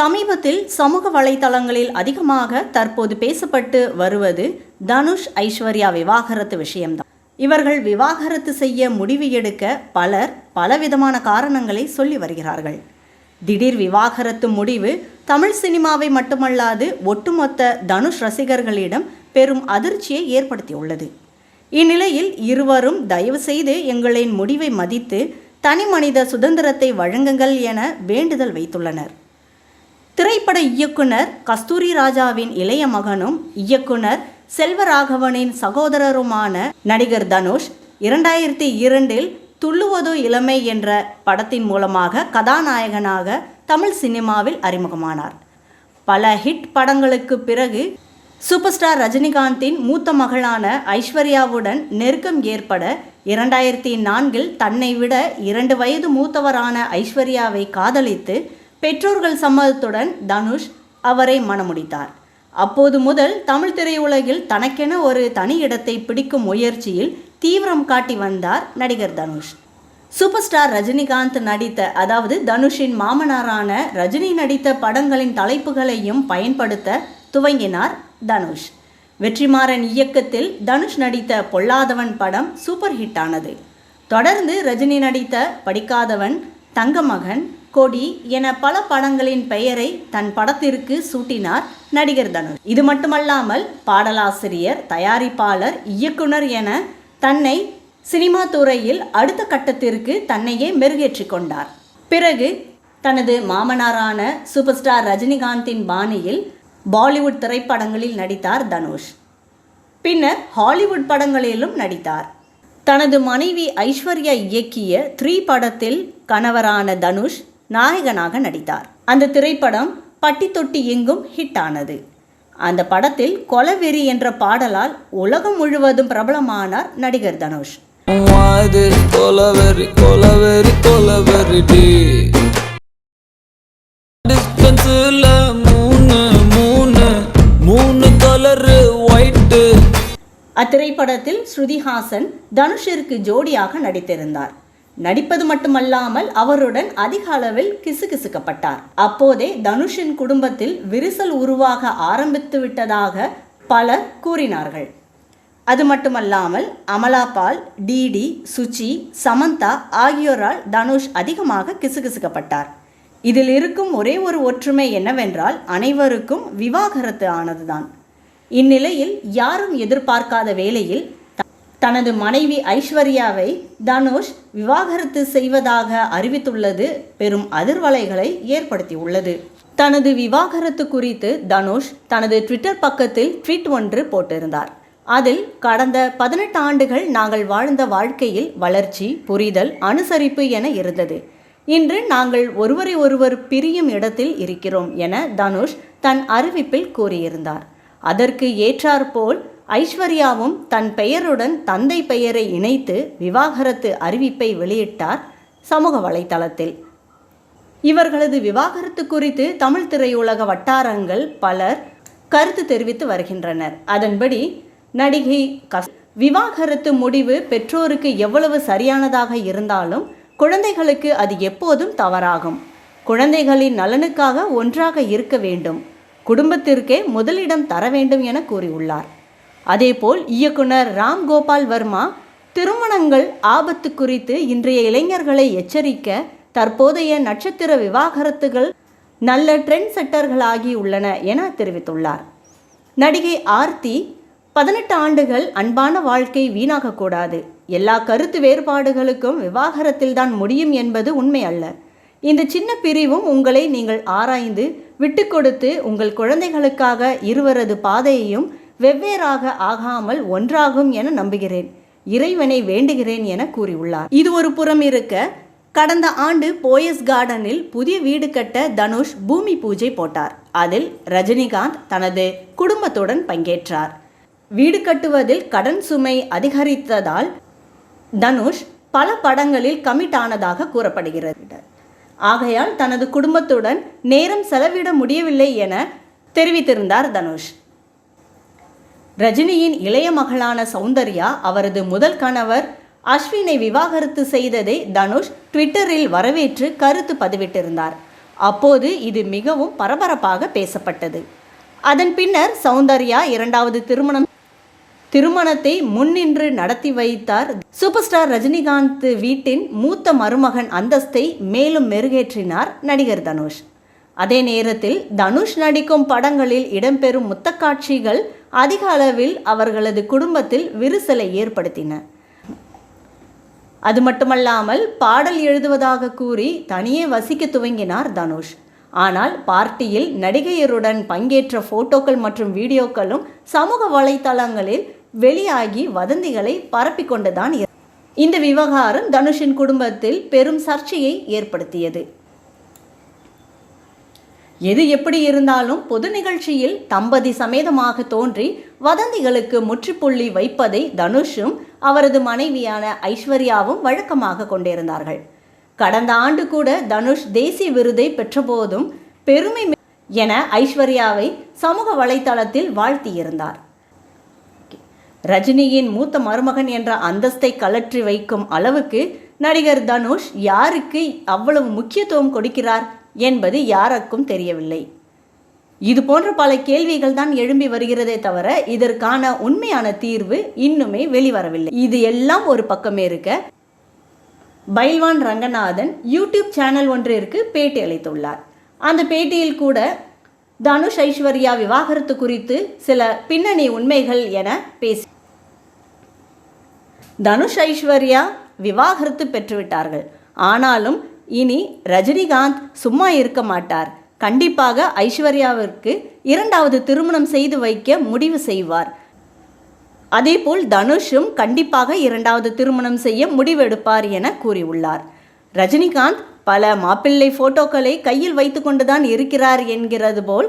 சமீபத்தில் சமூக வலைதளங்களில் அதிகமாக தற்போது பேசப்பட்டு வருவது தனுஷ் ஐஸ்வர்யா விவாகரத்து விஷயம்தான். இவர்கள் விவாகரத்து செய்ய முடிவு எடுக்க பலர் பலவிதமான காரணங்களை சொல்லி வருகிறார்கள். திடீர் விவாகரத்து முடிவு தமிழ் சினிமாவை மட்டுமல்லாது ஒட்டுமொத்த தனுஷ் ரசிகர்களிடம் பெரும் அதிர்ச்சியை ஏற்படுத்தியுள்ளது. இந்நிலையில் இருவரும் தயவு செய்து எங்களின் முடிவை மதித்து தனி மனித சுதந்திரத்தை வழங்குங்கள் என வேண்டுதல் வைத்துள்ளனர். திரைப்பட இயக்குனர் கஸ்தூரி ராஜாவின் இளைய மகனும் இயக்குனர் செல்வராகவனின் சகோதரருமான நடிகர் தனுஷ் இரண்டாயிரத்தி இரண்டில் துள்ளுவதோ இளமை என்ற படத்தின் மூலமாக கதாநாயகனாக தமிழ் சினிமாவில் அறிமுகமானார். பல ஹிட் படங்களுக்கு பிறகு சூப்பர் ஸ்டார் ரஜினிகாந்தின் மூத்த மகளான ஐஸ்வர்யாவுடன் நெருக்கம் ஏற்பட இரண்டாயிரத்தி நான்கில் தன்னை விட இரண்டு வயது மூத்தவரான ஐஸ்வர்யாவை காதலித்து பெற்றோர்கள் சம்மதத்துடன் தனுஷ் அவரை மணமுடித்தார். அப்போது முதல் தமிழ் திரையுலகில் தனக்கென ஒரு தனி இடத்தை பிடிக்கும் முயற்சியில் தீவிரம் காட்டி வந்தார் நடிகர் தனுஷ். சூப்பர் ஸ்டார் ரஜினிகாந்த் நடித்த அதாவது தனுஷின் மாமனாரான ரஜினி நடித்த படங்களின் தலைப்புகளையும் பயன்படுத்த துவங்கினார் தனுஷ். வெற்றிமாறன் இயக்கத்தில் தனுஷ் நடித்த பொல்லாதவன் படம் சூப்பர் ஹிட் ஆனது தொடர்ந்து ரஜினி நடித்த படிக்காதவன் தங்கமகன் கொடி என பல படங்களின் பெயரை தன் படத்திற்கு சூட்டினார் நடிகர் தனுஷ். இது மட்டுமல்லாமல் பாடலாசிரியர் தயாரிப்பாளர் இயக்குனர் என தன்னை சினிமா துறையில் அடுத்த கட்டத்திற்கு தன்னையே மெருகேற்றிக் கொண்டார். பிறகு தனது மாமனாரான சூப்பர் ஸ்டார் ரஜினிகாந்தின் பாணியில் பாலிவுட் திரைப்படங்களில் நடித்தார் தனுஷ். பின்னர் ஹாலிவுட் படங்களிலும் நடித்தார். தனது மனைவி ஐஸ்வர்யா இயக்கிய த்ரீ படத்தில் கணவரான தனுஷ் நாயகனாக நடித்தார். அந்த திரைப்படம் பட்டி தொட்டி எங்கும் ஹிட் ஆனது. அந்த படத்தில் கொலவெறி என்ற பாடலால் உலகம் முழுவதும் பிரபலமானார் நடிகர் தனுஷ். கொலவெறி கொலவெறி கொலவெறி அத்திரைப்படத்தில் ஸ்ருதிஹாசன் தனுஷிற்கு ஜோடியாக நடித்திருந்தார். நடிப்பது மட்டுமல்லாமல் அவருடன் அதிக அளவில் கிசுகிசுக்கப்பட்டார். அப்போதே தனுஷின் குடும்பத்தில் விரிசல் உருவாக ஆரம்பித்து விட்டதாக பலர் கூறினார்கள். அது மட்டுமல்லாமல் அமலா பால் டிடி சுச்சி சமந்தா ஆகியோரால் தனுஷ் அதிகமாக கிசுகிசுக்கப்பட்டார். இதில் இருக்கும் ஒரே ஒரு ஒற்றுமை என்னவென்றால் அனைவருக்கும் விவாகரத்து ஆனதுதான். இந்நிலையில் யாரும் எதிர்பார்க்காத வேளையில் தனது மனைவி ஐஸ்வர்யாவை தனுஷ் விவாகரத்து செய்வதாக அறிவித்துள்ளது பெரும் அதிர்வலைகளை ஏற்படுத்தியுள்ளது. தனது விவாகரத்து குறித்து தனுஷ் தனது ட்விட்டர் பக்கத்தில் ட்வீட் ஒன்று போட்டிருந்தார். அதில் கடந்த பதினெட்டு ஆண்டுகள் நாங்கள் வாழ்ந்த வாழ்க்கையில் வளர்ச்சி புரிதல் அனுசரிப்பு என இருந்தது. இன்று நாங்கள் ஒருவரை ஒருவர் பிரியும் இடத்தில் இருக்கிறோம் என தனுஷ் தன் அறிவிப்பில் கூறியிருந்தார். அதற்கு ஏற்றாற்போல் ஐஸ்வர்யாவும் தன் பெயருடன் தந்தை பெயரை இணைத்து விவாகரத்து அறிவிப்பை வெளியிட்டார் சமூக வலைதளத்தில் இவர்களது விவாகரத்து குறித்து தமிழ் திரையுலக வட்டாரங்கள் பலர் கருத்து தெரிவித்து வருகின்றனர். அதன்படி நடிகை கஸ் விவாகரத்து முடிவு பெற்றோருக்கு எவ்வளவு சரியானதாக இருந்தாலும் குழந்தைகளுக்கு அது எப்போதும் தவறாகும். குழந்தைகளின் நலனுக்காக ஒன்றாக இருக்க வேண்டும். குடும்பத்திற்கே முதலிடம் தர வேண்டும் என கூறியுள்ளார். அதேபோல் இயக்குனர் ராம் கோபால் வர்மா திருமணங்கள் ஆபத்து குறித்து இன்றைய இளைஞர்களை எச்சரிக்க தற்போதைய நட்சத்திர விவாகரத்துகள் நல்ல ட்ரெண்ட் செட்டர்களாகி உள்ளன என தெரிவித்துள்ளார். நடிகை ஆர்த்தி பதினெட்டு ஆண்டுகள் அன்பான வாழ்க்கை வீணாகக்கூடாது. எல்லா கருத்து வேறுபாடுகளுக்கும் விவாகரத்தில் தான் முடியும் என்பது உண்மை அல்ல. இந்த சின்ன பிரிவும் உங்களை நீங்கள் ஆராய்ந்து விட்டு கொடுத்து உங்கள் குழந்தைகளுக்காக இருவரது பாதையையும் வெவ்வேறாக ஆகாமல் ஒன்றாகும் என நம்புகிறேன். இறைவனை வேண்டுகிறேன் என கூறியுள்ளார். இது ஒரு புறம் இருக்க கடந்த ஆண்டு போயஸ் கார்டனில் புதிய வீடு கட்ட தனுஷ் பூமி பூஜை போட்டார். அதில் ரஜினிகாந்த் தனது குடும்பத்துடன் பங்கேற்றார். வீடு கட்டுவதில் கடன் சுமை அதிகரித்ததால் தனுஷ் பல படங்களில் கமிட் ஆனதாக கூறப்படுகிறது. ஆகையால் தனது குடும்பத்துடன் நேரம் செலவிட முடியவில்லை என தெரிவித்திருந்தார் தனுஷ். ரஜினியின் இளைய மகளான சௌந்தர்யா அவரது முதல் கணவர் அஸ்வினை விவாகரத்து செய்ததை தனுஷ் ட்விட்டரில் வரவேற்று கருத்து பதிவிட்டிருந்தார். அப்போது இது மிகவும் பரபரப்பாக பேசப்பட்டது. அதன் பின்னர் சௌந்தர்யா இரண்டாவது திருமணம் திருமணத்தை முன்னின்று நடத்தி வைத்தார். சூப்பர் ஸ்டார் ரஜினிகாந்த் வீட்டின் மூத்த மருமகன் அந்தஸ்தை மேலும் மெருகேற்றினார் நடிகர் தனுஷ். அதே நேரத்தில் தனுஷ் நடிக்கும் படங்களில் இடம்பெறும் முத்தக்காட்சிகள் அதிக அளவில் அவர்களது குடும்பத்தில் விரிசலை ஏற்படுத்தின. அது மட்டுமல்லாமல் பாடல் எழுதுவதாக கூறி தனியே வசிக்க துவங்கினார் தனுஷ். ஆனால் பார்ட்டியில் நடிகையருடன் பங்கேற்ற போட்டோக்கள் மற்றும் வீடியோக்களும் சமூக வலைத்தளங்களில் வெளியாகி வதந்திகளை பரப்பி கொண்டுதான் இந்த விவகாரம் தனுஷின் குடும்பத்தில் பெரும் சர்ச்சையை ஏற்படுத்தியது. எது எப்படி இருந்தாலும் பொது நிகழ்ச்சியில் தம்பதி சமேதமாக தோன்றி வதந்திகளுக்கு முற்றுப்புள்ளி வைப்பதை தனுஷும் அவரது மனைவியான ஐஸ்வர்யாவும் வழக்கமாக கொண்டிருந்தார்கள். கடந்த ஆண்டு கூட தனுஷ் தேசிய விருதை பெற்றபோதும் பெருமை என ஐஸ்வர்யாவை சமூக வலைதளத்தில் வாழ்த்தியிருந்தார். ரஜினியின் மூத்த மருமகன் என்ற அந்தஸ்தை கலற்றி வைக்கும் அளவுக்கு நடிகர் தனுஷ் யாருக்கு அவ்வளவு முக்கியத்துவம் கொடுக்கிறார் என்பது யாருக்கும் தெரியவில்லை. இது போன்ற பல கேள்விகள் தான் எழும்பி வருகிறதே தவிர இதற்கான உண்மையான தீர்வு இன்னுமே வெளிவரவில்லை. இது எல்லாம் ஒரு பக்கமே இருக்க பைல்வான் ரங்கநாதன் யூடியூப் சேனல் ஒன்றிற்கு பேட்டி அளித்துள்ளார். அந்த பேட்டியில் கூட தனுஷ் ஐஸ்வர்யா விவாகரத்து குறித்து சில பின்னணி உண்மைகள் என பேசி தனுஷ் ஐஸ்வர்யா விவாகரத்து பெற்றுவிட்டார்கள். ஆனாலும் இனி ரஜினிகாந்த் சும்மா இருக்க மாட்டார். கண்டிப்பாக ஐஸ்வர்யாவிற்கு இரண்டாவது திருமணம் செய்து வைக்க முடிவு செய்வார். அதேபோல் தனுஷும் கண்டிப்பாக இரண்டாவது திருமணம் செய்ய முடிவெடுப்பார் என கூறியுள்ளார். ரஜினிகாந்த் பல மாப்பிள்ளை போட்டோக்களை கையில் வைத்துக்கொண்டுதான் இருக்கிறார் என்கிறது போல்